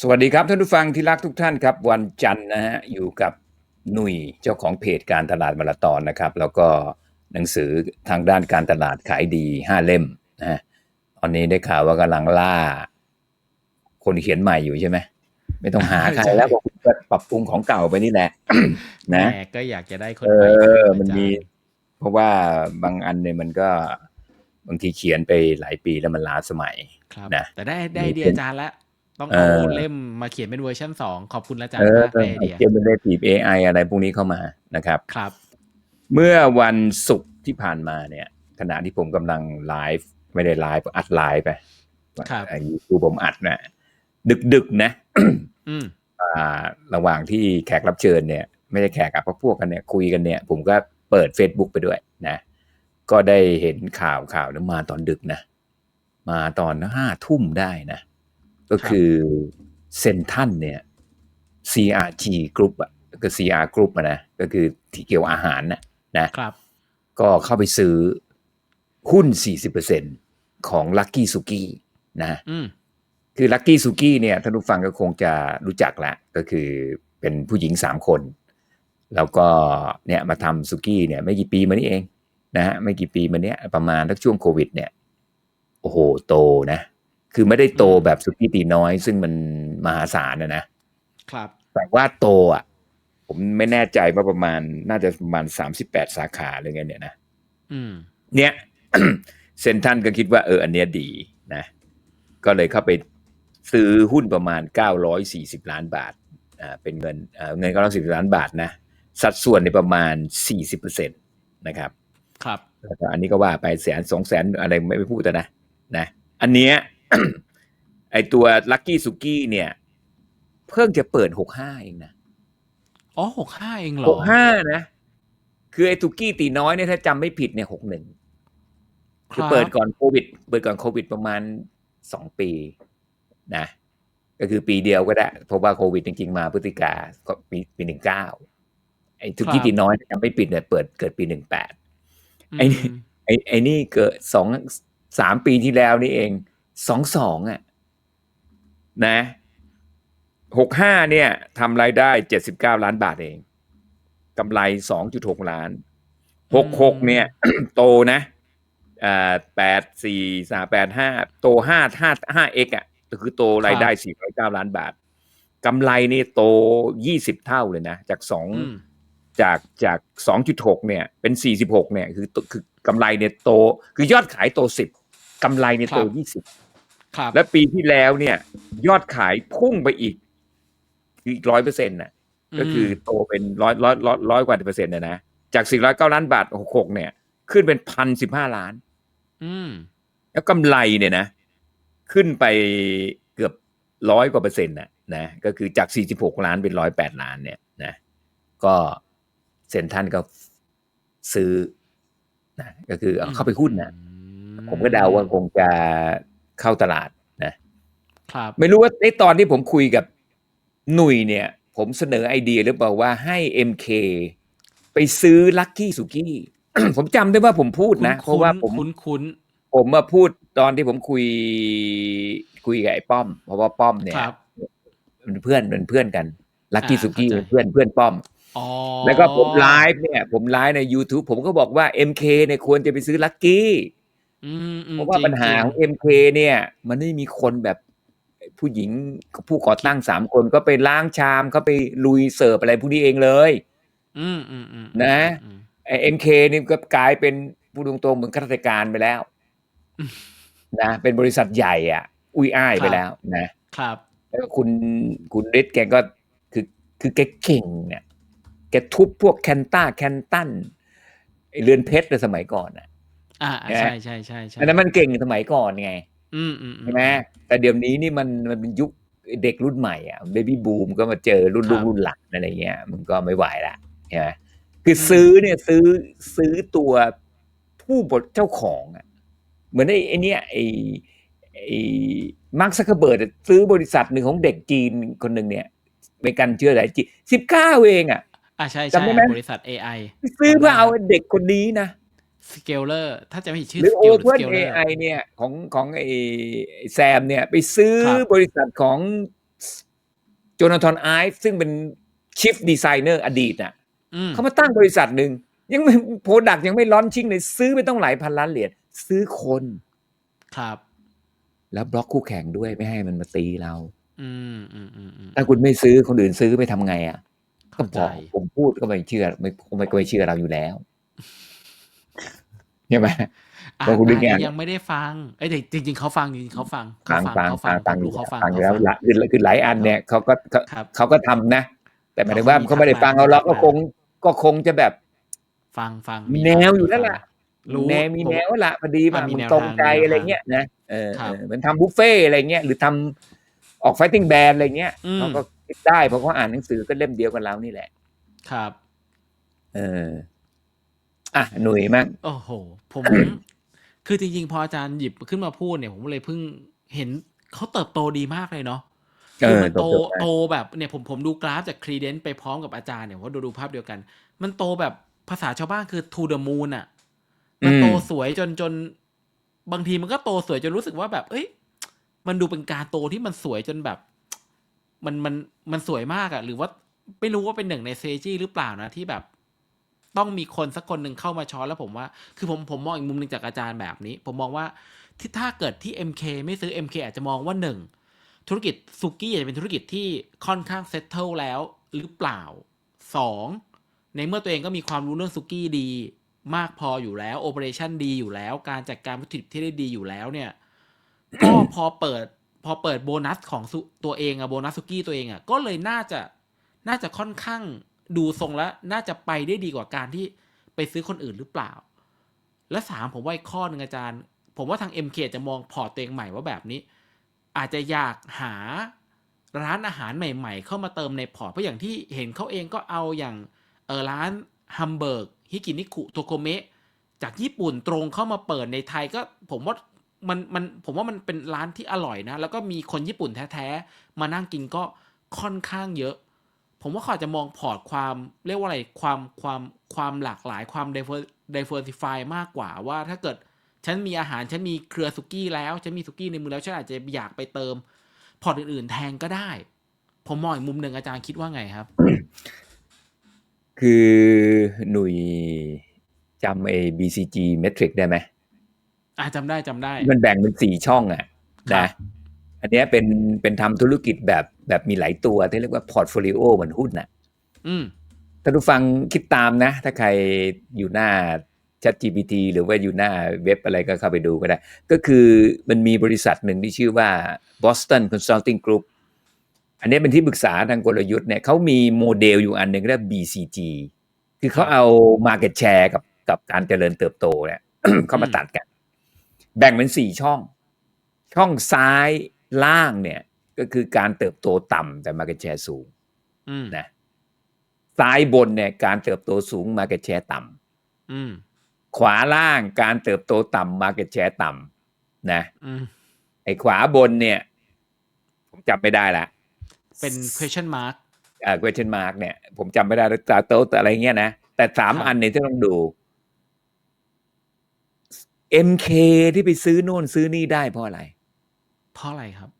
สวัสดีครับท่านผู้ฟังที่รักทุกท่านครับ วันจันทร์นะฮะอยู่กับหนุ่ยเจ้าของเพจการตลาดมาราธอนนะครับ แล้วก็หนังสือทางด้านการตลาดขายดีห้าเล่มนะฮะตอนนี้ได้ข่าวว่ากำลังล่า คนเขียนใหม่อยู่ใช่ไหมไม่ต้องหาใครแล้วก็ปรับปรุงของเก่าไปนี่แหละ นะแม่ก็อยากจะได้คนเอใหม่ออามันจารมีย์เพราะว่าบางอันเนี่ยมันก็บางทีเขียนไปหลายปีแล้วมันล้าสมัยครับนะแต่ได้ได้มีไอเดียเป็นอาจารย์แล้ว ต้องเอเอาอเล่มมาเขียนเป็นเวอร์ชันสองขอบคุณอาจารเอย์อมากได้ไอเดียเขียนเป็นเรทีฟ AI อะไรพวกนี้เข้ามานะครับครับ เมื่อวันศุกร์ที่ผ่านมาเนี่ย ขณะที่ผมกำลังไลฟ์ไม่ได้ไลฟ์อัดไลฟ์ไปครับยูทูบผมอัดนะดึกๆนะอืมอ่าระหว่างที่แขกรับเชิญเนี่ย ไม่ได้แขกกับพวกกันเนี่ยคุยกันเนี่ย ผมก็เปิด Facebook ไปด้วยนะ ก็ได้เห็นข่าวข่าวนั้นมาตอนดึกนะ มาตอนห้าทุ่มได้นะ ก็คือเซนทันเนี่ย CRG Group อะก็ CR Group อะนะก็คือที่เกี่ยวอาหารนะนะครับ ก็เข้าไปซื้อหุ้น 40%ของ Lucky Suki นะอืมคือ Lucky Suki เนี่ยท่านผู้ฟังก็คงจะรู้จักละ ก็คือเป็นผู้หญิง 3 คน แล้วก็เนี่ยมาทำสุกี้เนี่ยไม่กี่ปีมานี้เองนะฮะไม่กี่ปีมาเนี้ยประมาณทักช่วงโควิดเนี่ย โอ้โหโตนะ คือไม่ได้โตแบบสุกี้ตีน้อย ซึ่งมันมหาศาลนะนะครับ แต่ว่าโตอะ ผมไม่แน่ใจว่าประมาณน่าจะประมาณสามสิบแปดสาขาอะไรเงี้ยเนี่ยนะอืมเนี่ยเซนทรันก็คิดว่าเอออันเนี้ยดีนะ ก็เลยเข้าไปซื้อหุ้นประมาณ 940 ล้านบาทอ่าเป็นเงินเอ่อเงิน940ล้านบาทนะ สัดส่วนในประมาณ 40%นะครับ ครับแล้วก็อันนี้ก็ว่าไปแสนสองแสนอะไรไม่ไม่พูดแต่นะนะ อันเนี้ย ไอตัวลั c กี้สุกี้เนี่ย เพิ่งจะเปิด65เองนะอ๋อหกห้าเองเหรหอกห้านะ คือไอ้ตุกี้ตีน้อยเนี่ยถ้าจำไม่ผิดเนี่ยหกหนึ่งคือเปิดก่อนโควิด เปิดก่อนโควิดประมาณสองปีนะ ก็คือปีเดียวก็ได้เพราะว่าโควิดจริงๆมาพฤศจิกาก็ปีปีหนึ่งเก้าไอ้ตุกี้ตีน้อยจำไม่ผิดเนี่ยเปิดเกิดปีหนึ่งแปดไอ้นี่มไอ้ไอ้นี่เกิดสองสามปีที่แล้วนี่เอง สองสองอะนะหกห้าเนี่ยทำรายได้เจ็ดสิบเก้าล้านบาทเองกำไรสองจุดหกล้านหกหกเนี่ย โตนะอ่าแปดสี่สามแปดห้าโตห้าห้าห้าเอกอะก็คือโตรายได้สี่ร้อยเก้าล้านบาทกำไรนี่โตยี่สิบเท่าเลยนะ จากสองอืมจากจากสองจุดหกเนี่ย เป็นสี่สิบหกเนี่ย คือคือกำไรเนี่ยโต คือยอดขายโตสิบกำไรเนี่ยโตยี่สิบครับ และปีที่แล้วเนี่ย ยอดขายพุ่งไปอีก คืออีกร้อยเปอร์เซ็นต์น่ะ ก็คือโตเป็นร้อยร้อยร้อยร้อยกว่าเปอร์เซ็นต์นะนะจากสี่ร้อยเก้าล้านบาทหกหกเนี่ย ขึ้นเป็นพันสิบห้าล้าน อืม แล้วกำไรเนี่ยนะ ขึ้นไปเกือบร้อยกว่าเปอร์เซ็นต์น่ะนะก็คือจากสี่สิบหกล้านเป็นร้อยแปดล้านเนี่ยนะ ก็เซ็นทรันก็ซื้อนะก็คือเอาเข้าไปหุ้นนะอืผมก็เดาว่าคงจะ เข้าตลาดนะครับไม่รู้ว่าในตอนที่ผมคุยกับหนุ่ยเนี่ย ผมเสนอไอเดียหรือเปล่าว่าให้ MK ไปซื้อลั c กี้สุกี้ผมจำได้ว่าผมพูดนะ เพราะว่าผมคุ้นคุ้นผมมาพูดตอนที่ผมคุยคุยกับไอ้ป้อม เพราะว่าป้อมๆเนี่ยครับเป็นเพื่อนเป็นเพื่อนกันลั c กี้อ่าสุกี้เข้าใจเป็นเพื่อนเพื่อนป้อมอ๋อแล้วก็ผมไลฟ์เนี่ย ผมไลฟ์ใน YouTube ผมก็บอกว่า MK เนี่ยควรจะไปซื้อลั c กี้อืมอืม เพราะว่าจงปัญหาของ MK เนี่ย มันไม่มีคนแบบผู้หญิงผู้ก่อตั้งสามคนก็ไปล้างชามเขาไปลุยเสิร์ฟอะไรพวกนี้เองเลย อืมอืมอืมนะอืมไอ้เอ็มเคนี่ก็กลายเป็นผู้ตรงๆเหมือนข้าราชการไปแล้วอืมนะเป็นบริษัทใหญ่ อะ อุ้ยอ้ายครับไปแล้วนะ ครับแล้วก็คุณคุณฤทธิ์แกก็คือคือแกเก่งเนี่ยแกทุบพวกแคนต้าแคนตันไอ้เรือนเพชรในสมัยก่อนอะ อ่าอ่านะใช่ใช่ใช่ใช่อันนั้นมันเก่งสมัยก่อนไง อืมอืมอืใช่ไหมแต่เดี๋ยวนี้นี่มันมันเป็นยุคเด็กรุ่นใหม่อะเบบี้บูมก็มาเจอรุ่นลูกรุ่นหลานอะไรเงี้ยมันก็ไม่ไหวละใช่ไหมคือซื้อเนี่ยซื้อซื้อตัวผู้บทเจ้าของอะเหมือนไอ้ไอ้เนี่ยไอ้ไอ้มาร์คซักเคอร์เบิร์ดซื้อบริษัทหนึ่งของเด็กจีนคนหนึ่งเนี่ยไม่กันเชื่ออะไรจีสิบเก้าเองอะอ่าใช่จำใช่ได้ไหมบริษัท AI ซื้อเพื่อเอาเด็กคนนี้นะ สเกลเลอร์ถ้าจะไม่ผิดชื่อหรือสเกลหรือ Open สเกลเลอร์ AI เนี่ยของของไอ้ไอ้แซมเนี่ย ไปซื้อครับบริษัทของโจนาธานไอฟ์ซึ่งเป็นชิฟดีไซเนอร์อดีตน่ะอืมเขามาตั้งบริษัทหนึ่งยังไม่โปรดักยังไม่ร้อนชิ่งเลยซื้อไปต้องหลายพันล้านเหรียญซื้อคนครับ แล้วบล็อกคู่แข่งด้วยไม่ให้มันมาตีเรา อืมอืมอืมอืมถ้าคุณไม่ซื้อคนอื่นซื้อไปทำไงอะก็เข้าบใจอกผมพูดก็ไม่เชื่อไม่ไม่ไม่เชื่อเราอยู่แล้ว ใช่ไหมอ่าบอกคุณด้วยไงอาจจะยังไม่ได้ฟังเอ้ยแต่จริง ๆเขาฟังจริงๆเขาฟังฟังฟังเขาฟังฟังผมอรู้ยู่เขาฟังฟังอยู่แล้วเขาฟังละคือคือหลายอันเนี่ยเขาก็เขาครับเขาก็ทำนะ แต่หมายถึงว่าเขาเขามีไม่ได้ฟังเราเราก็ทักษะคงก็คงจะแบบ ฟังฟังมีแนวอยู่แล้วล่ะรู้แนวมีผมแนวละพอดีอะว่ามีมึงแนวตรงทางใจมีแนวอะไรทางเงี้ยนะเออครับเออเหมือนทำบุฟเฟ่ต์อะไรเงี้ยหรือทำออกไฟติ้งแบนอะไรเงี้ยอืมเขาก็คิดได้เพราะเขาอ่านหนังสือก็เล่มเดียวกันเรานี่แหละ ครับ เออ อะหนุ่ยมั่งโอ้โห ผม คือจริงๆ พออาจารย์หยิบขึ้นมาพูดเนี่ย ผมเลยเพิ่งเห็นเขาเติบโตดีมากเลยเนาะเอคืออมันโตจบๆไปโตแบบเนี่ยผมผมดูกราฟจากครีเดนซ์ไปพร้อมกับอาจารย์เนี่ยว่าดูดูภาพเดียวกัน มันโตแบบภาษาชาวบ้านคือ to the moon อะ มันโตสวยจนจน บางทีมันก็โตสวยจนรู้สึกว่าแบบ เอ้ย มันดูเป็นการโตที่มันสวยจนแบบ มันมันมันสวยมากอะหรือว่าไม่รู้ว่าเป็นหนึ่งในเซจีหรือเปล่านะที่แบบ ต้องมีคนสักคนหนึ่งเข้ามาช้อนแล้วผมว่า คือผมผมมองอีกมุมหนึ่งจากอาจารย์แบบนี้ ผมมองว่าที่ถ้าเกิดที่ MK ไม่ซื้อ MK อาจจะมองว่าหนึ่งธุรกิจสุกี้อาจจะเป็นธุรกิจที่ค่อนข้างเซตเทิลแล้วหรือเปล่าสองในเมื่อตัวเองก็มีความรู้เรื่องสุกี้ดีมากพออยู่แล้วโอเปอเรชันดีอยู่แล้ว การจัดการวัตถุดิบที่ได้ดีอยู่แล้วเนี่ยก็พอเปิดพอเปิดโบนัสของตัวเองอะโบนัสสุกี้ตัวเองอะก็เลยน่าจะน่าจะค่อนข้าง ดูทรงแล้วน่าจะไปได้ดีกว่าการที่ไปซื้อคนอื่นหรือเปล่า และสามผมว่าอีกข้อหนึ่งอาจารย์ ผมว่าทาง MK จะมองพอร์ตตัวเองใหม่ว่าแบบนี้ อาจจะอยากหาร้านอาหารใหม่ ๆ เข้ามาเติมในพอร์ตเพราะอย่างที่เห็นเขาเองก็เอาอย่างเออร้านฮัมเบิร์กฮิกินิคุโตโกเมะจากญี่ปุ่นตรงเข้ามาเปิดในไทยก็ผมว่ามันมันผมว่ามันเป็นร้านที่อร่อยนะ แล้วก็มีคนญี่ปุ่นแท้ ๆ มานั่งกินก็ค่อนข้างเยอะ ผมว่าเขาอาจจะมองพอร์ตความเรียกว่าอะไรความความความหลากหลายความ diver- diversify มากกว่าว่าถ้าเกิดฉันมีอาหารฉันมีเครือสุกี้แล้วฉันมีสุกี้ในมือแล้วฉันอาจจะอยากไปเติม พอร์ตอื่น ๆ แทนก็ได้ ผมมองอีกมุมหนึ่งอาจารย์คิดว่าไงครับ คือหนุ่ยจำไอ้ BCG metric ได้ไหมอ่าจำได้จำได้ มันแบ่งเป็นสี่ช่องอะครันะบอันเนี้ยเป็นเป็นทำธุรกิจแบบ แบบมีหลายตัวที่เรียกว่าพอร์ตโฟลิโอเหมือนหุ้นน่ะอืมถ้าทุกฟังคิดตามนะ ถ้าใครอยู่หน้า Chat GPT หรือว่าอยู่หน้าเว็บอะไรก็เข้าไปดูก็ได้ ก็คือมันมีบริษัทหนึ่งที่ชื่อว่า Boston Consulting Group อันนี้เป็นที่ปรึกษาทางกลยุทธ์เนี่ยเขามีโมเดลอยู่อันหนึ่งเรียกว่า BCG คือเขาเอา Market Share กับกับการเจริญเติบโตเนี่ยเข้ามาตัดกัน แบ่งเป็นสี่ช่อง ช่องซ้ายล่างเนี่ย ก็คือการเติบโตต่ำแต่ Market Share สูงอืมนะซ้ายบนเนี่ยการเติบโตสูง Market Share ต่ำอืมขวาล่างการเติบโตต่ำ Market Share ต่ำนะอืมไอ้ขวาบนเนี่ย ผมจำไม่ได้ละ เป็น question mark อ่า question mark เนี่ย ผมจำไม่ได้แล้วตาโตแต่อะไรเงี้ยนะ แต่สามครับอันเนี่ยที่ต้องดู MK ที่ไปซื้อโน่นซื้อนี่ได้เพราะอะไร เพราะอะไรครับ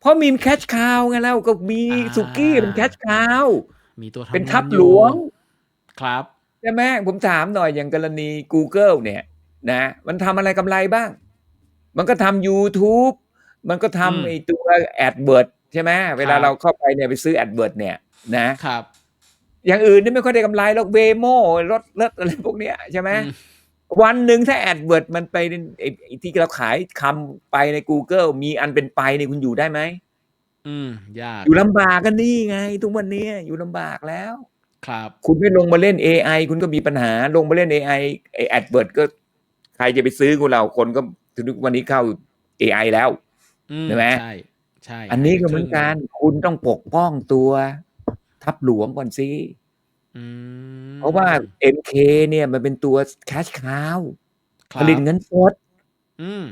เพราะมีแคชคาวไงแล้วก็มีอ่าสุกี้เป็นแคชคาวมีตัวทำเป็นงิทับอหลยู่วง ครับใช่ไหมผมถามหน่อยอย่างกรณี Google เนี่ย นะ มันทำอะไรกำไรบ้าง มันก็ทำ YouTube มันก็อืมทำไอ้ตัว AdWord ใช่ไหมเวลาครับเราเข้าไปเนี่ยไปซื้อ AdWord เนี่ยนะครับ อย่างอื่นนี่ไม่ค่อยได้กำไรหรอกเวโมรถรถอะไรพวกเนี้ยใช่ไหมอืม วันหนึ่งถ้า AdWord มันไปในไอ้ไอ้ที่เราขายคำไปใน Google มีอันเป็นไปเนี่ยคุณอยู่ได้ไหมอืมยากอยู่ลำบากกันนี่ไง ทุกวันนี้อยู่ลำบากแล้ว ครับ คุณไม่ลงมาเล่น AI คุณก็มีปัญหาลงมาเล่น AI ไอ้ AdWord ก็ ใครจะไปซื้อคุณเราคนก็ทุกวันนี้เข้า AI แล้วอืมใช่ไหมใช่ใช่ อันนี้ก็เหมือนกันคุณต้องปกป้องตัว ทับหลวงก่อนสิ อืม เพราะว่า MK เนี่ยมันเป็นตัว cash cow ครับผลิตเงินสด อืม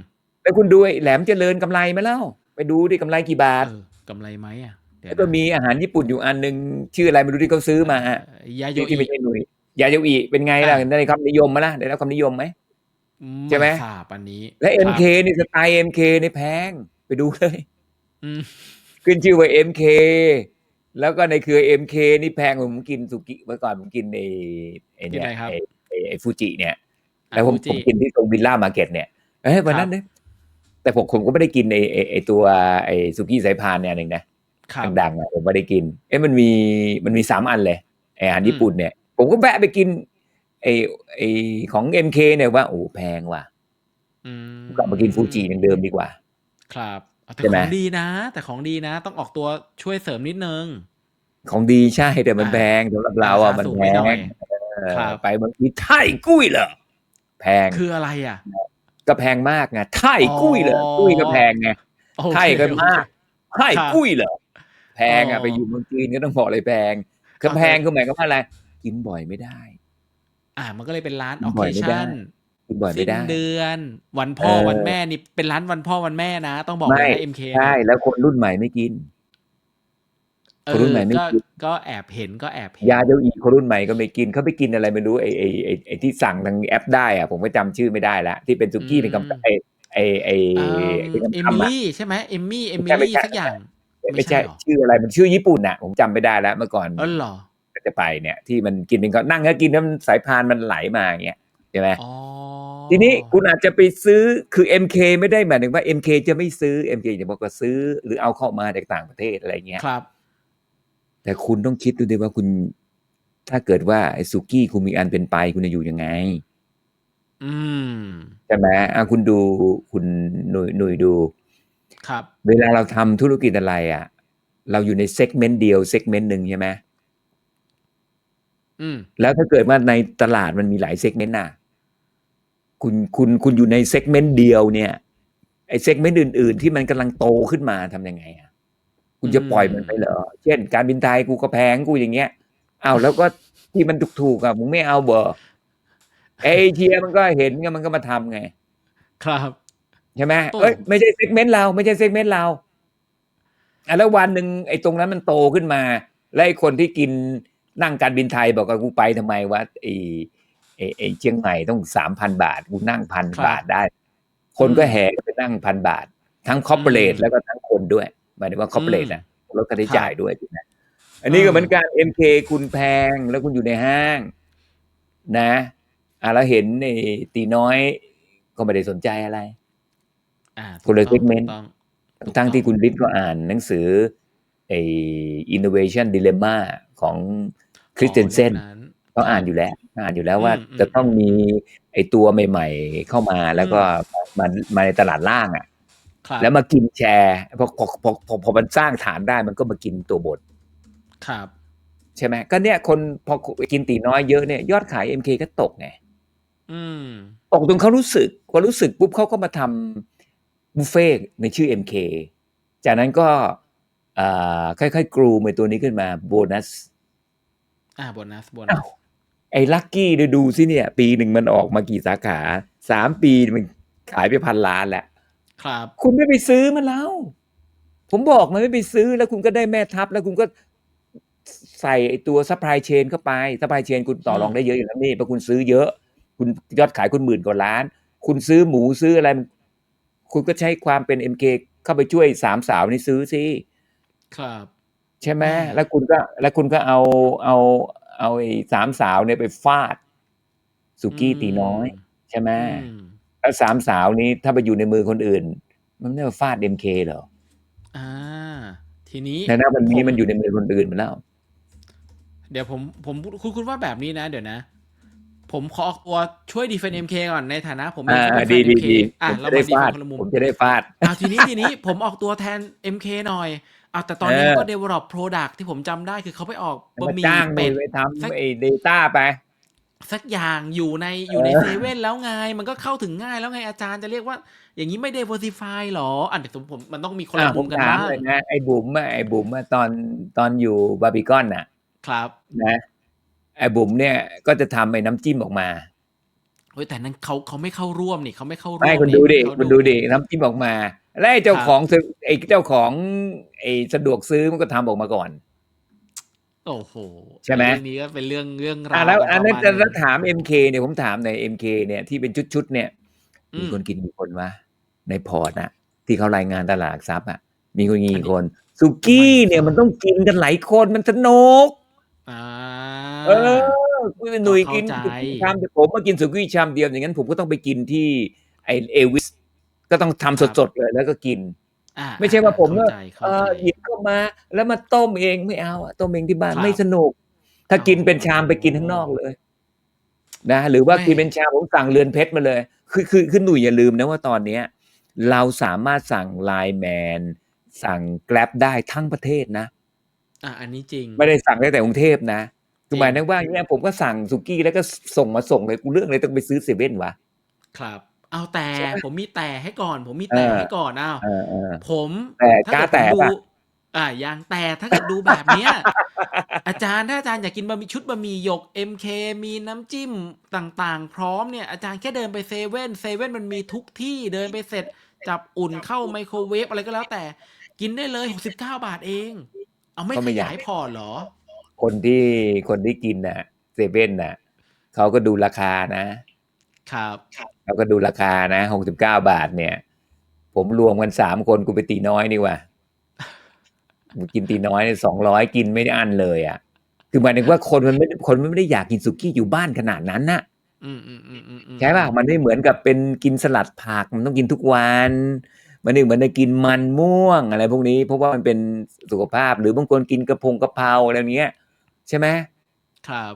แล้วคุณดูไอ้แหลมเจริญกำไรไหมเล่า ไปดูดิกำไรกี่บาทเออ กำไรไหมอะ เดี๋ยแล้วก็นะ มีอาหารญี่ปุ่นอยู่อันหนึ่งชื่ออะไรไม่รู้ที่เขาซื้อมาเอ่อยาโยที่ที่อิ ไม่ใช่หนุ่ยยาโยอิเป็นไงล่ะอ่าได้ความนิยมไหมล่ะได้รับความนิยมไหม ใช่ไหม ทราบอันนี้ และ ครับ MK นี่สไตล์ MK นี่แพง ไปดูเลย อืม ขึ้นชื่อว่า MK แล้วก็ในเครือ MK นี่แพงกว่าผมกินสุกิเมื่อก่อนผมกินไอ้ไอ้กินเนี่ยอะไรครับไอ้ไอ้ไอ้ฟูจิเนี่ยอะแล้วผมฟูจิผมกินที่ตรงวิลล่ามาร์เก็ตเนี่ยเอ้ยวันนั้นเนี่ยแต่ผมผมก็ไม่ได้กินไอ้ไอ้ไอ้ตัวไอ้สุกี้สายพานเนี่ยหนึ่งนะครับดังๆอะผมไม่ได้กิน เอ้ยมันมีมันมีสามอันเลยไอ้อาหารญี่ปุ่นเนี่ย ผมก็แวะไปกินไอ้ไอ้ของ MK เนี่ยว่าโอ้แพงว่ะอืมกลับมากินฟูจิอย่างเดิมดีกว่า ครับ แต่ใช่ไหขม องดีนะ แต่ของดีนะ ต้องออกตัวช่วยเสริมนิดนึง ของดีใช่แต่มันอ่าแพงสำหรับเราอะราคามันสูงแพไปหน่อยงเออครับ ไปบางทีไทยกุ้ยเหรอแพงคืออะไรอะ ก็แพงมากไงไทยกุ้ยเหรออ๋อ กุ้ยก็แพงไง โอเค ไทยก็โอเคมากไทยครับกุ้ยเหรอแพงอ๋อะอ ไปอยู่เมืองจีนก็ต้องบอกเลยแพงคือครับแพงคือหมายความว่าอะไรกินบ่อยไม่ได้ อ่ามันก็เลยเป็นร้านอบ่อเคอยไม่ได้ ชั่น กินบ่อยไม่สิ้นได้ เดือน วันพ่อเออ วันแม่นี่เป็นร้านวันพ่อวันแม่นะ ต้องบอกไม่เลยนะเอ็มเคใช่แล้วคนรุ่นใหม่ไม่กิน เอคนรุ่นอใหม่ไม่ก็กิน ก็แอบเห็นก็แอบเห็น ยาเจ้าอีคนรุ่นใหม่ก็ไม่กินเขาไปกินอะไรไม่รู้ไอ้ไอ้ไอ้ไอ้ที่สั่งทางแอปได้อะผมก็จำชื่อไม่ได้ละที่เป็นสุกี้เป็นกำไอ้ไอ้ไอ้เอิ่มไอ้เอคำมิๆอะ ลี่ใช่ไหมเอมมี่เอมิไม่ใช่ไม่ลี่ใช่ สักอย่าง ไม่ใช่หรอ ชื่ออะไรมันชื่อญี่ปุ่นน่ะผมจำไม่ได้แล้วเมื่อก่อนเออเหรอ จะไปเนี่ยที่มันกินเป็นก็นั่งแล้วกินแล้วมันสายพานมันไหลมาอย่างเงี้ย ใช่ไหมอ๋อทีนี้คุณอาจจะไปซื้อคือ MK ไม่ได้หมายถึงว่า MK จะไม่ซื้อ MK จะบอกว่าซื้อ หรือเอาเข้ามาจากต่างประเทศอะไรเงี้ยครับ แต่คุณต้องคิดดูดิว่าคุณ ถ้าเกิดว่าไอ้สุกี้คุณมีอันเป็นไปคุณจะอยู่ยังไง อืมใช่ไหมอะคุณดูคุณหนุ่ยหนุ่ยดู ครับ เวลาเราทำธุรกิจอะไร อะ เราอยู่ในเซกเมนต์เดียวเซกเมนต์หนึ่งใช่ไหมอืมแล้วถ้าเกิดว่าในตลาดมันมีหลายเซกเมนต์น่ะ คุณคุณคุณอยู่ในเซกเมนต์เดียวเนี่ยไอ้เซกเมนต์อื่น ๆ ที่มันกำลังโตขึ้นมาทำยังไงอะคุณจะปล่อยมันไปเหรอเช่น การบินไทยกูก็แพงกูอย่างเงี้ยอ้าวแล้วก็ที่มันถูกๆอะมึงไม่เอาเบอร์เอเชียมันก็เห็นไงมันก็มาทำไง ครับใช่ไหมโอ้เอ้ยไม่ใช่เซกเมนต์เราไม่ใช่เซกเมนต์เราอะแล้ววันหนึ่งไอ้ตรงนั้นมันโตขึ้นมา แล้วไอ้คนที่กินนั่งการบินไทยบอกว่ากูไปทำไมวะไอ้ ไอ้ไอ้เชียงใหม่ต้องสามพันบาทกูนั่งพันบาทได้ คนก็แห่กันไปนั่งพันบาท ทั้งคอร์ปอเรทแล้วก็ทั้งคนด้วยหมายถึงว่าคอร์ปอเรทอะลดค่าใช้จ่ายด้วยถูกไหมอันนี้ก็เหมือนกัน MK คุณแพงแล้วคุณอยู่ในห้าง นะอะแล้วเห็นไอ้ตีน้อยก็ไม่ได้สนใจอะไรอ่าคนละถูกต้อง segment ถูกต้องถูกทั้งต้องที่คุณฤทธิ์ก็อ่านหนังสือไอ้ innovation dilemma ของคริสเตนเซน ของล่มนั้นก็อ่านอยู่แล้ว อ่านอยู่แล้วว่าอืมอืมจะต้องมีไอ้ตัวใหม่ ๆ เข้ามาแล้วก็มามาในตลาดล่างอะครับแล้วมากินแชร์พอพอพอพอพอมันสร้างฐานได้มันก็มากินตัวบทครับ ใช่ไหมก็เนี่ยคนพอกินตีน้อยเยอะเนี่ยยอดขาย MK ก็ตกไงอืมตกตรงเขารู้สึกพอรู้สึกปุ๊บเขาก็มาทำบุฟเฟ่ต์ในชื่อ MK จากนั้นก็อ่าค่อยๆกรูมไอตัวนี้ขึ้นมาโบนัส อ่าโบนัสโบนัอ้าสว ไอ้ลัคกี้ดูสิเนี่ย ปีหนึ่งมันออกมากี่สาขาสามปีมันขายไปพันล้านแหละครับ คุณไม่ไปซื้อมันแล้ว ผมบอกมันไม่ไปซื้อแล้วคุณก็ได้แม่ทัพแล้วคุณก็ใส่ไอ้ตัวซัพพลายเชนเข้าไปซัพพลายเชนคุณต่อรองได้เยอะอยู่แล้วนี่เพราะคุณซื้อเยอะ คุณยอดขายคุณหมื่นกว่าล้าน คุณซื้อหมูซื้ออะไร คุณก็ใช้ความเป็นเอ็มเคเข้าไปช่วยสามสาวนี่ซื้อสิครับ ใช่ไหมอืมแล้วคุณก็แล้วคุณก็เอาเอา เอาไอ้สามสาวเนี่ยไปฟาดสุกี้ตีน้อย ใช่ไหมอืมแล้วสามสาวนี้ถ้าไปอยู่ในมือคนอื่น มันไม่มาฟาดเอ็มเคเหรออ่า ทีนี้ในหน้าวันนี้ผมมันอยู่ในมือคนอื่นไปแล้ว เดี๋ยวผมผมคุณคุณว่าแบบนี้นะ เดี๋ยวนะ ผมขอออกตัวช่วยดีเฟนเอ็มเคก่อนในฐานะผมอ่าเป็นแฟดีนดี MK ดีอะผมเราจะได้มาดีฟาเฟดนคนละมุมผมจะได้ฟาดอะทีนี้ทีนี้ผมออกตัวแทน MK หน่อย อะแต่ตอนนี้เออเขาก็ develop product ที่ผมจำได้คือเขาไปออกบะมาหมี่จ้างมืเป็ดอไปสักทำไอ้เดต้าไป สักอย่างอยู่ในอยู่ในเออเซเว่นแล้วไง มันก็เข้าถึงง่ายแล้วไงอาจารย์จะเรียกว่า อย่างนี้ไม่ diversify หรออะเดี๋ยวผมผมมันต้องมีคนอะละผมุมมกันถามบ้างเลยนะไอ้บุ๋มอะไอ้บุ๋มอะตอนตอนอยู่บาร์บีคอนน่ะ ครับนะไอ้บุ๋มเนี่ยก็จะทำไอ้น้ำจิ้มออกมาเฮ้ยแต่นั้นเขาเขาไม่เข้าร่วมนี่เขาไม่เข้าร่วมให้คุณนี่ดูดิเขา คุณดูดิน้ำจิ้มออกมา แล้วไอ้เจ้าครับของซื้อไอ้เจ้าของไอ้สะดวกซื้อมันก็ทำออกมาก่อน โอ้โหใช่ไหมเรื่องนี้ก็เป็นเรื่องเรื่องราอะวแล้วกัอันปนั้ระนมาณจะหนึ่งถาม MK เนี่ยผมถามในอย MK เนี่ยที่เป็นชุดๆเนี่ยอืมีมคนกินกี่คนวะในพอร์ตอะที่เขารายงานตลาดหลักทรัพย์อะมีคนกี่คนสุกี้เนี่ยทำไมมันต้องกินกันหลายคนมันสนุกอ่าเออคุณหนุ่ยกินเข้าใจสุกี้ชามแต่ผมมากินสุกี้ชามเดียวอย่างนั้นผมก็ต้องไปกินที่ไอเอวิส ก็ต้องทำสดๆเลยแล้วก็กินอ่าไม่ใช่ว่าผมเข้าก็ใจเอเข้าอใจหยิบเข้ามาแล้วมาต้มเองไม่เอาอะต้มเองที่บ้านครับไม่สนุก ถ้ากินเป็นชามไปกินข้างนอกเลย นะ หรือว่าไม่กินเป็นชามผมสั่งเรือนเพชรมาเลย คือคือคือหนุ่ยอย่าลืมนะว่าตอนเนี้ย เราสามารถสั่งไลน์แมนสั่งแกร็บได้ทั้งประเทศนะอะอันนี้จริง ไม่ได้สั่งได้แต่กรุงเทพนะคือจริงหมายถึงว่าเนี่ยผมก็สั่งสุกี้แล้วก็ส่งมาส่งเลยกูเรื่องเลยต้องไปซื้อเซเว่นวะครับ เอาแต่ใช่ไหมผมมีแต่ให้ก่อน ผมมีแต่เออให้ก่อนอ้าวเออเออผมแต่ถ้ากล้าเกิดผมแต่ดูปะอ่ายังแต่ถ้าเกิดดูแบบเนี้ย อาจารย์ถ้าอาจารย์อยากกินบะหมี่ชุดบะหมี่หยก MK มีน้ำจิ้มต่างๆ พร้อมเนี่ยอาจารย์แค่เดินไปเซเว่นเซเว่นมันมีทุกที่เดินไปเสร็จจับอุ่นเข้าไมโครเวฟอะไรก็แล้วแต่กินได้เลย69บาทเอง เอาไม่ก็ขไม่อยากยายพอร์ตเหรอ คนที่คนที่กินน่ะเซเว่นน่ะเขาก็ดูราคานะ ครับเขาก็ดูราคานะหกสิบเก้าบาทเนี่ย ผมรวมกันสามคนกูไปตีน้อยนี่ว่ะกูกินตีน้อยสองร้อยกินไม่ได้อั้นเลยอะคือหมายถึงว่าคนมันไม่คนมันไม่ได้อยากกินสุกี้อยู่บ้านขนาดนั้นน่ะอืมอืมอืมอืมอืมใช่ป่ะมันไม่เหมือนกับเป็นกินสลัดผักมันต้องกินทุกวัน มันไม่เหมือนในกินมันม่วงอะไรพวกนี้ เพราะว่ามันเป็นสุขภาพหรือบางคนกินกระพงกระเพราอะไรเงี้ย ใช่ไหมครับ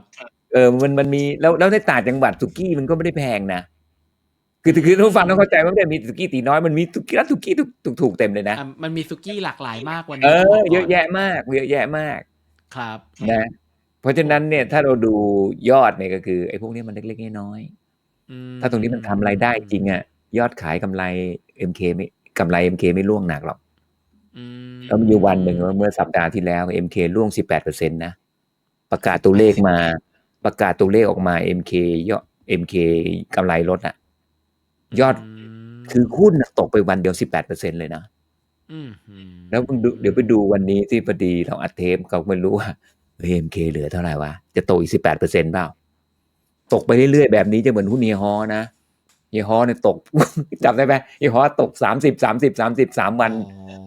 เออมันมันมีแล้วแล้วในต่างจังหวัดสุกี้มันก็ไม่ได้แพงนะคือคือทุกฟังต้องเข้าใจว่าไม่ได้มีสุกี้ตีน้อยมันมีสุกี้ร้านสุกี้ถูกถูกถูกเต็มเลยนะอะมันมีสุกี้หลากหลายมากวันเอนี้ต้งบอกก่นเยอะแยะมากเยอะแยะมากครับนะเพราะฉะนั้นเนี่ยถ้าเราดูยอดเนี่ยก็คือไอ้พวกนี้มันเล็กๆน้อยอืมๆถ้าตรงนี้มันทำรายได้จริงอะยอดขายกำไร MK ไม่กำไร MK ไม่ร่วงหนักหรอกอืมแล้วมีอยู่วันหนึ่งเมื่อสัปดาห์ที่แล้ว MK ร่วง18%นะประกาศตัวเลขมา ประกาศตัวเลขออกมา MK ยอด MK กำไรลดอะยอดมคือหุ้นน่ะตกไปวันเดียว18%เลยนะอืมอืมแล้วมึงดูเดี๋ยวไปดูวันนี้ที่พอดีเราอัดเทปเขาไม่รู้ว่าเฮ้ย MK เหลือเท่าไหร่วะ จะโตอีก18%เปล่า ตกไปเรื่อยๆ แบบนี้จะเหมือนหุ้นเฮียฮอนะเฮียฮอเนี่ยตกจำได้ไหมเฮียฮอตก30 30 30 3วันอ๋อ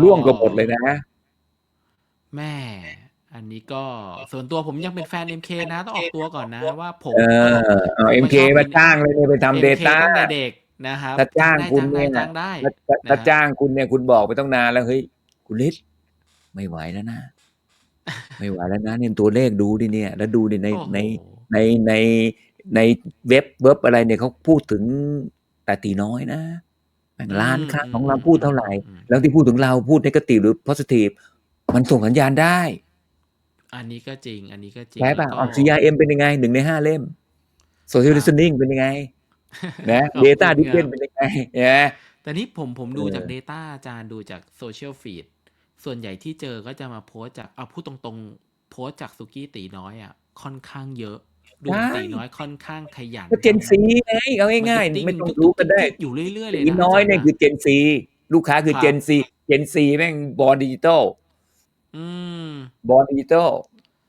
ร่วงเกับหมดเลยนะ แม่ อันนี้ก็ส่วนตัวผมยังเป็นแฟน MK นะ ต้องออกตัวก่อนนะว่าผมเออเอาเอ็มเคมาจ้างเลยเนี่ยไปทำ MK เดต้าตั้งแต่เด็กนะครับถ้าจ้างได้คุณได้เนี่ยจ้างได้ถ้าถ้านะถ้าจ้างคุณเนี่ยคุณบอกไปต้องนานแล้วเฮ้ยคุณฤทธิ์ไม่ไหวแล้วนะ ไม่ไหวแล้วนะเนี่ยตัวเลขดูดิเนี่ย แล้วดูดิในโอ้โหในในในในเว็บเว็บอะไรเนี่ยเขาพูดถึงแต่ตีน้อยนะแบ่งล้านค่าของเราพูดเท่าไหร่อืมแล้วที่พูดถึงเราพูดในกติหรือ positive มันส่งสัญญาณได้ อันนี้ก็จริง อันนี้ก็จริงใช่ป่ะแล้วออกก็ CRM เป็นยังไงหนึ่งในห้าเล่ม social ครับ listening เป็นยังไง นะขอบคุณ data ครับ driven เป็นยังไงเนี่ยแต่นี่ผมผมดูเออจาก Data อาจารย์ดูจากโซเชียลฟีดส่วนใหญ่ที่เจอก็จะมาโพสต์จากเอาพูดตรงๆ โพสต์จากสุกี้ตีน้อยอะค่อนข้างเยอะดูเหมือนตีน้อยค่อนข้างขยันก็เจนซีไงเอาง่ายๆไม่ต้องรู้ก็ได้อยู่เรื่อยๆเลยตีนะน้อยาจารเนี่ยคือเจนซีลูกค้าคือครับเจนซีเจนซีแม่งบอลดิจิตอล อืมบอลดิจิตอล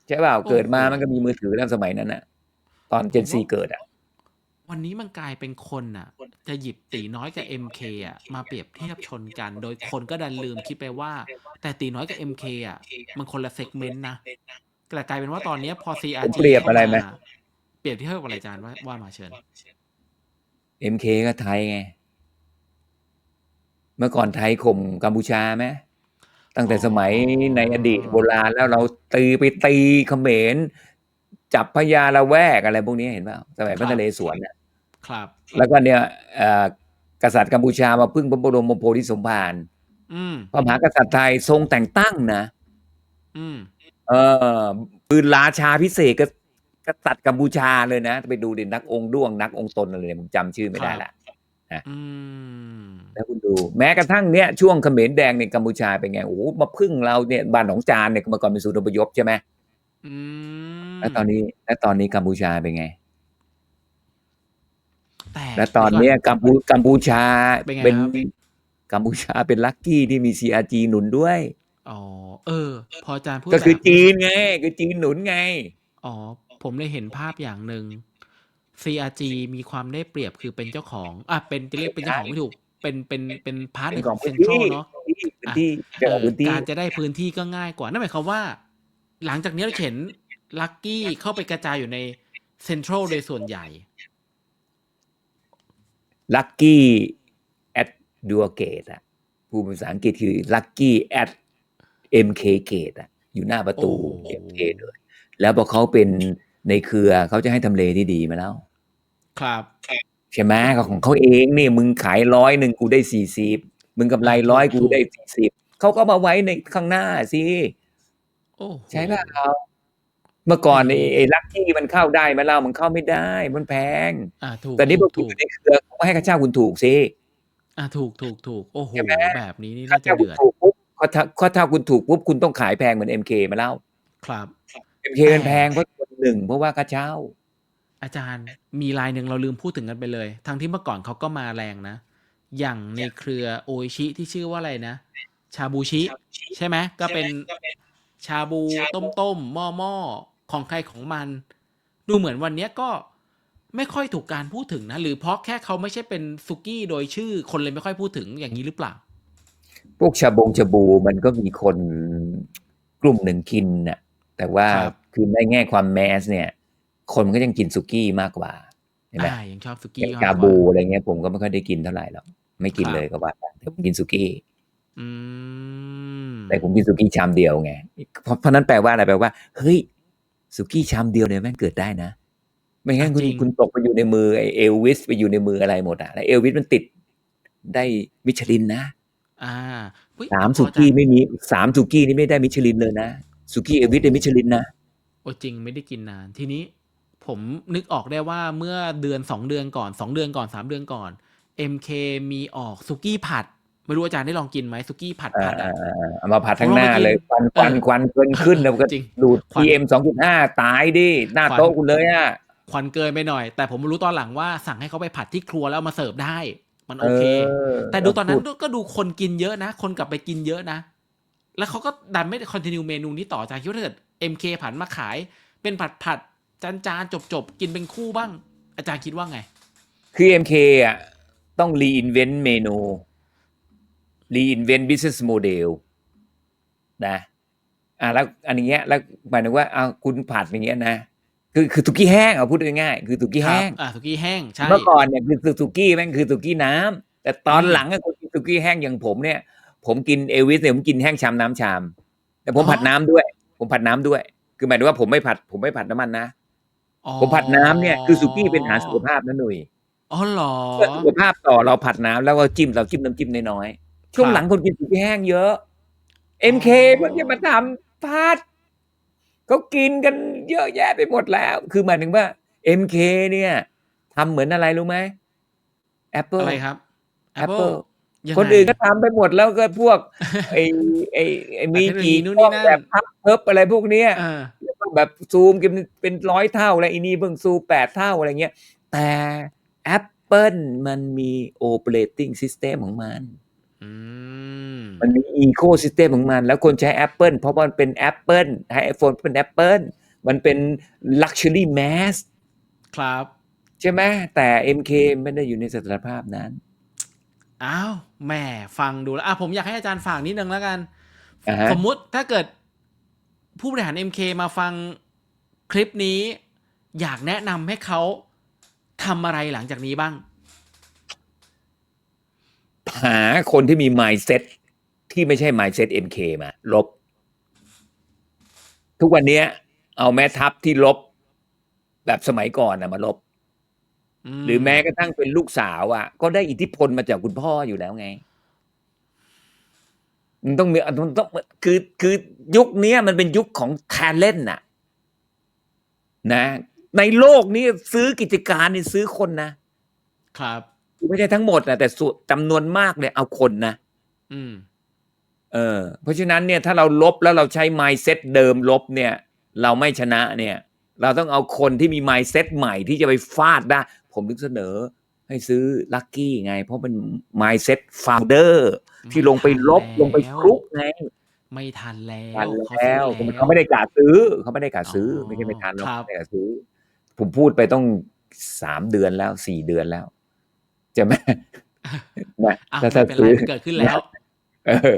ใช่เปล่าโอ้โหเกิดมามันก็มีมือถือแล้วสมัยนั้นน่ะตอนเจนซีเกิดอะวันนี้มันกลายเป็นคนอะ จะหยิบตีน้อยกับ MK อะมาเปรียบเทียบชนกัน โดยคนก็ดันลืมคิดไปว่า แต่ตีน้อยกับ MK อะ มันคนละเซกเมนต์นะแต่กลายเป็นว่าตอนเนี้ยพอ CRG ผมเปรียบอะไรไหมเข้าาเปรียบเทียบกับอะไรอาจารย์ว่าว่ามาเชิญ MK ก็ไทยไง เมื่อก่อนไทยข่มกัมพูชาไหม ตั้งแต่สมัยในอดีตโบราณแล้วเราตีไปตีเขมรจับพญาละแวกอะไรพวกนี้เห็นเปล่าสมัยพระนเรศวรเนี่ยครับ แล้วก็เนี่ยเอ่อกษัตริย์กัมพูชามาพึ่งพระบรมโพธิสมภารอืมพระมหากษัตริย์ไทยทรงแต่งตั้งนะอืมเออปืนราชาพิเศษกกษัตริย์กัมพูชาเลยนะ ไปดูดินักองค์ด้วงนักองค์ตนอะไรเนี่ยผมจำชื่อไม่ได้ละ อืมแล้วคุณดู แม้กระทั่งเนี้ยช่วงเขมรแดงในกัมพูชาเป็นไงโอ้โหมาพึ่งเราเนี่ยบ้านหนองจานเนี่ยเมื่อก่อนเป็นศูนย์อพยพใช่ไหมอืมแล้วตอนนี้ แล้วตอนนี้กัมพูชาเป็นไงแต่แล้วตอนเนี้ยกัมพูกัมพูชาเป็นไงเป็นครับกัมพูชาเป็นลัคกี้ที่มี CRG หนุนด้วยอ๋อเออ พออาจารย์พูดก็คือแบบจีนไง คือจีนหนุนไง อ๋อ ผมเลยเห็นภาพอย่างหนึ่ง CRG มีความได้เปรียบคือเป็นเจ้าของอะเป็นจะเรียกเป็นเจ้าของไม่ถูกเป็นเป็นเป็นพาร์ทหเป็นึ่นงขขอองงพื้เซ็นนทรัลที่เนาะที่พื้นที่เจ้าของพื้นที่การจะได้พื้นที่ก็ง่ายกว่านั่นหมายความว่า หลังจากนี้เราจะเห็นลักกี้เข้าไปกระจายอยู่ในเซ็นทรัลโดยส่วนใหญ่ลัคกี้แอดดัวเกตอะผู้ภาษาอังกฤษคือลัคกี้แอดเอ็มเคเกตอะอยู่หน้าประตูโอ้เอ็มเคเลยแล้วพอเขาเป็น ในเครือเขาจะให้ทำเลที่ดีมาแล้ว ครับใช่ไหมก็ของเขาเองนี่มึงขายร้อยหนึ่งกูได้สี่สิบมึงกำไรร้อยกูได้สี่สิบเขาก็มาไว้ในข้างหน้าสิโอ้โหใช่ป่ะครับเมื่อก่อนไอ้ไอ้ลัคกี้มันเข้าได้ไหมเล่ามันเข้าไม่ได้ มันแพงอ่าถูกแต่นี่พอคุถูณกอยู่ในเครือเขาก็ให้ค่าเช่าคุณถูกสิอ่าถูกถูกถูกโอ้โหใช่ไหมแบบนี้นี่ค่าน่าจะเช่าคุเดืณอดถูกปุ๊บค่าเช่าค่าเช่าคุณถูกปุ๊บคุณต้องขายแพงเหมือนเอ็มเคมาแล้วครับเอ็มเคมันแพงเพราะส่วน หนึ่งเพราะว่าค่าเช่าอาจารย์มีลายหนึ่งเราลืมพูดถึงกันไปเลย ทั้งที่เมื่อก่อนเขาก็มาแรงนะ อย่างในเครือโออิชิที่ชื่อว่าอะไรนะ ชาบูชิ ใช่ไหมก็เป็นชาบูต้มต้มหม้อหม้อของใครของมัน ดูเหมือนวันเนี้ยก็ไม่ค่อยถูกการพูดถึงนะ หรือเพราะแค่เขาไม่ใช่เป็นซุกี้โดยชื่อคนเลยไม่ค่อยพูดถึงอย่างนี้หรือเปล่า พวกชาบงชาบูมันก็มีคนกลุ่มหนึ่งกินน่ะ แต่ว่า ครับคือในแง่ความแมสเนี่ย คนมันก็ยังกินสุกี้มากกว่าใช่ไหมอ่ายังชอบซุอกี้ย่างมากชากว่าบูอะไรเงี้ยผมก็ไม่ค่อยได้กินเท่าไหร่หรอกไม่กินครับเลยก็ว่าไปแต่ผมกินสุกี้อืมแต่ผมกินสุกี้ชามเดียวไงเพราะเพราะนั้นแปลว่าอะไรแปลว่าเฮ้ยสุกี้ชามเดียวเนี่ยแม่งเกิดได้นะไม่งั้นคุณคุณตกไปอยู่ในมือไอเอลวิสไปอยู่ในมืออะไรหมดอะแล้วเอลวิสมันติดได้มิชลินนะอ่าเฮ้ยสามพอสุอาจารกี้ย์ไม่มีสามสุกี้นี่ไม่ได้มิชลินเลยนะสุกี้เอลวิสได้มิชลินนะโอ้จริงไม่ได้กินนาน ทีนี้ผมนึกออกได้ว่าเมื่อเดือนสองเดือนก่อนสองเดือนก่อนสามเดือนก่อน MK มีออกสุกี้ผัด ไม่รู้อาจารย์ได้ลองกินไหมสุกี้ผัดอ่าผัดอ่าอะอ่าเอามาผัดทั้งหน้าเลยควันควันเออควันเกินขึ้นแล้วก็จริงดูดควัน PM สองจุดห้าตายดิหน้าควันโต๊ะคุณเลยอะควันเกินไปหน่อย แต่ผมรู้ตอนหลังว่าสั่งให้เขาไปผัดที่ครัวแล้วเอามาเสิร์ฟได้ มันโอเค แต่ดูตอนนั้นก็ดูคนกินเยอะนะ คนกลับไปกินเยอะนะ แล้วเขาก็ดันไม่คอนติเนียเมนูนี้ต่อจากคิดว่าถ้าเกิด MK ผันมาขายเป็นผัดผัดจานจานจบจบๆกินเป็นคู่บ้าง อาจารย์คิดว่าไง คือ MK อะต้อง reinvent เมนู reinvent business model นะอะแล้วอันเนี้ยแล้วหมายถึงว่าเอาคุณผัดอย่างเงี้ยนะคือคือสุกี้แห้งเอาพูดง่ายๆคือสุกี้ครัแห้บงอ่าสุกี้แห้งใช่เมื่อก่อนเนี่ยคือสุกี้แม่งคือสุกี้น้ำแต่ตอนหลังอะคนกินสุกี้แห้งอย่างผมเนี่ย ผมกินเอลวิสเนี่ยผมกินแห้งชามน้ำชาม แต่ผมผัดน้ำด้วย ผมผัดน้ำด้วย คือหมายถึงว่าผมไม่ผัด ผมไม่ผัดน้ำมันนะอ๋อผมผัดน้ำเนี่ยคือสุกี้เป็นอาหารสุขภาพนะหนุ่ยอ๋อเหรอเพื่อสุขภาพต่อเราผัดน้ำแล้วก็จิ้มเราจิ้มน้ำจิ้มน้อยๆช่วงหลังคนกินสุกี้แห้งเยอะ MK เพิ่งจะมาทำผัดเขากินกันเยอะแยะไปหมดแล้ว คือหมายถึงว่า MK เนี่ยทำเหมือนอะไรรู้ไหม Apple อะไรครับ Apple ยังไง คนอื่นก็ทำไปหมดแล้วก็พวกไอ้ไอ้ไอ้มีเทคโนโลยีกี่นู่นกนี่ล้องนั่นแบบพับเพิบอะไรพวกเนี้ยเออแล้วก็แบบซูมกันเป็นร้อยเท่าแล้วอีนี่เพิ่งซูมแปดเท่าอะไรเงี้ย แต่ Apple มันมี operating system ของมันอืมมันมี ecosystem ของมัน แล้วคนใช้ Apple เพราะว่ามันเป็น Apple ใช้ iPhone เป็น Apple มันเป็น luxury mass ครับ ใช่ไหมแต่ MK ไม่ได้อยู่ในสถานภาพนั้น อ้าวแหม่ฟังดูแล้วอะผมอยากให้อาจารย์ฝากนิดนึงแล้วกันอ่าฮะสมมุติถ้าเกิดผู้บริหาร MK มาฟังคลิปนี้ อยากแนะนำให้เขาทำอะไรหลังจากนี้บ้าง หาคนที่มี mindset ที่ไม่ใช่ mindset MK มาลบ ทุกวันเนี้ยเอาแม่ทัพที่ลบ แบบสมัยก่อนนะมาลบ หรือแม้กระทั่งเป็นลูกสาวอะ ก็ได้อิทธิพลมาจากคุณพ่ออยู่แล้วไง มันต้องมีมันต้องคือคือยุคเนี้ยมันเป็นยุคของแทนเล่นน่ะ นะ ในโลกนี้ซื้อกิจการนี่ซื้อคนนะ ครับไม่ใช่ทั้งหมดนะแต่ส่วนจำนวนมากเลยเอาคนนะอืม เออ เพราะฉะนั้นเนี่ยถ้าเราลบแล้วเราใช้ mindset เดิมลบเนี่ย เราไม่ชนะเนี่ยเราต้องเอาคนที่มี mindset ใหม่ที่จะไปฟาดได้ ผมนึกเสนอให้ซื้อลั c กี้ไง เพราะเป็น mindset founder ที่ลงไปลบไม่ทันลงไปแล้วคลุกไงไม่ทันแล้วทันเขาแล้วซื้อเขาไม่ได้กะซื้อเขาไม่ได้กะซื้อออไม่ใช่ไม่ทันหรอกครับไม่ได้กะซื้อ ผมพูดไปต้องสามเดือนแล้วสี่เดือนแล้วจะไหมนะอะถ้าไม่ถ้าเป็นไรซื้อมันเกิดขึ้นแล้วเเออ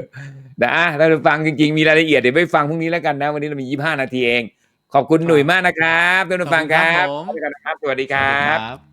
นะอะท่านผู้ฟังจริงๆ มีรายละเอียดเดี๋ยวไปฟังพรุ่งนี้แล้วกันนะ วันนี้เรามี25นาทีเอง ขอบคุณหนุ่ยมากนะครับท่านผู้ฟังครับขอบคุณครับผมสวัสดีครัสวัสดีบครับ